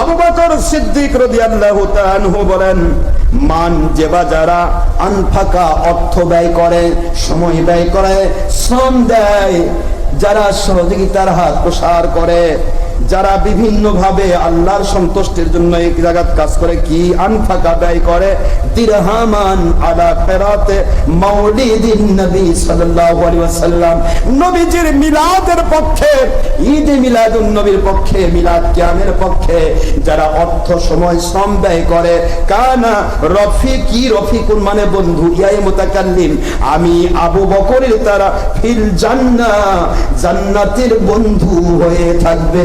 আবু বকর সিদ্দিক রাদিয়াল্লাহু তাআলা বলেন, মান যে বা যারা আনফাকা অর্থ ব্যয় করে, সময় ব্যয় করে, শ্রম দেয়, যারা সহযোগিতার হাত প্রসার করে যারা বিভিন্ন ভাবে আল্লাহর সন্তুষ্টির জন্য এক জায়গাত কাজ করে, কি আনফাকা ব্যয় করে? দিরহামান আলা ফেরাতে মাউলিদিন নবী সাল্লাল্লাহু আলাইহি ওয়াসাল্লাম। নবীজির মিলাদের পক্ষে, ঈদ মিলাদুন নবীর পক্ষে, মিলাদ কিয়ামের পক্ষে যারা অর্থ, সময়, শ্রম ব্যয় করে, কানা রফিকি, রফিকুন মানে বন্ধু, ইয়াই মুতাকাল্লিম। আমি আবু বকরের তারা ফিল জান্নাহ, জান্নাতের বন্ধু হয়ে থাকবে।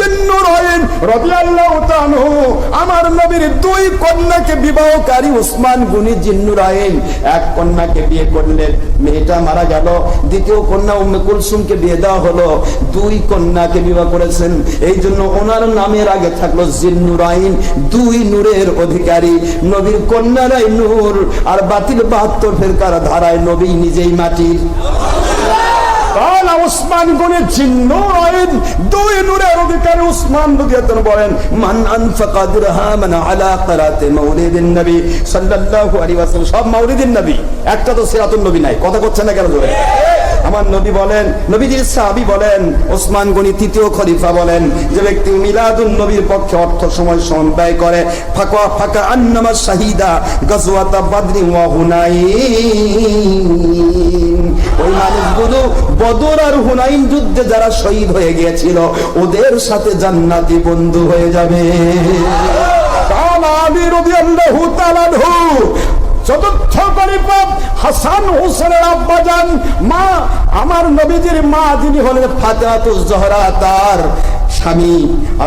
জিন্নুর আইন রাদিয়াল্লাহু তাআলা আমার নবীর দুই কন্যাকে বিবাহকারী ওসমান গনি এক কন্যাকে বিয়ে করলেন মেয়েটা মারা গেল, দ্বিতীয় কন্যা উম্মে কুলসুমকে বিয়ে দেওয়া হলো। দুই কন্যাকে বিবাহ করেছেন। এই জন্য ওনার নামের আগে থাকল জিন্নুর আইন দুই নূরের অধিকারী। নবীর কন্যারাই নূর, আর বাতিল বাহাত্তর ফেরকার ধারায় নবী নিজেই মাটির। কালা উসমান উসমান রাদিয়াল্লাহু তৃতীয় খলিফা বলেন, যে ব্যক্তি মিলাদুল নবীর পক্ষে অর্থ, সময় ব্যয় করে, ফাঁকা ফাঁকা আন্নামা শাহিদা গজওয়াতা বাদরি ওয়া মানুষগুলো বদর আর হুনাইন যুদ্ধে যারা শহীদ হয়ে গিয়েছিল, ওদের সাথে জান্নাতি বন্ধু হয়ে যাবে। মা, আমার নবীজির মা, যিনি হলেন ফাতেহাতুজ জহরা, তার স্বামী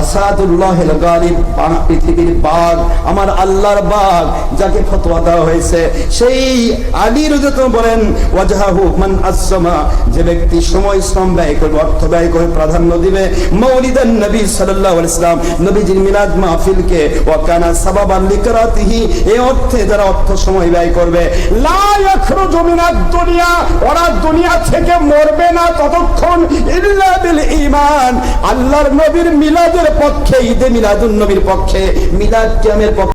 আসাদুল্লাহ পৃথিবীর বাঘ, আমার আল্লাহর বাঘ যাকে ফতোয়া দেওয়া হয়েছে। সেই আলী রুজত বলেন ওয়াজাহু মান আসমা যে ব্যক্তি সময়, শ্রম ব্যয় করবে, অর্থ ব্যয় করে প্রাধান্য দিবে। মৌলিদান নবী সাল্লাল্লাহু আলাইহি নবীজির মিলাদ মাহফিলকে ওয়াকানা সাবাবান লিকরাতিহি এই অর্থে যারা অর্থ, সময় ব্যয় করবে। লা ইয়াখরুজু দুনিয়া, ওরা দুনিয়া থেকে মরবে না ততক্ষণ, ইল্লা বিল ঈমান। আল্লাহর নবীর মিলাদের পক্ষে ঈদে মিলাদুন নবীর পক্ষে মিলাদ ক্যামের পক্ষে।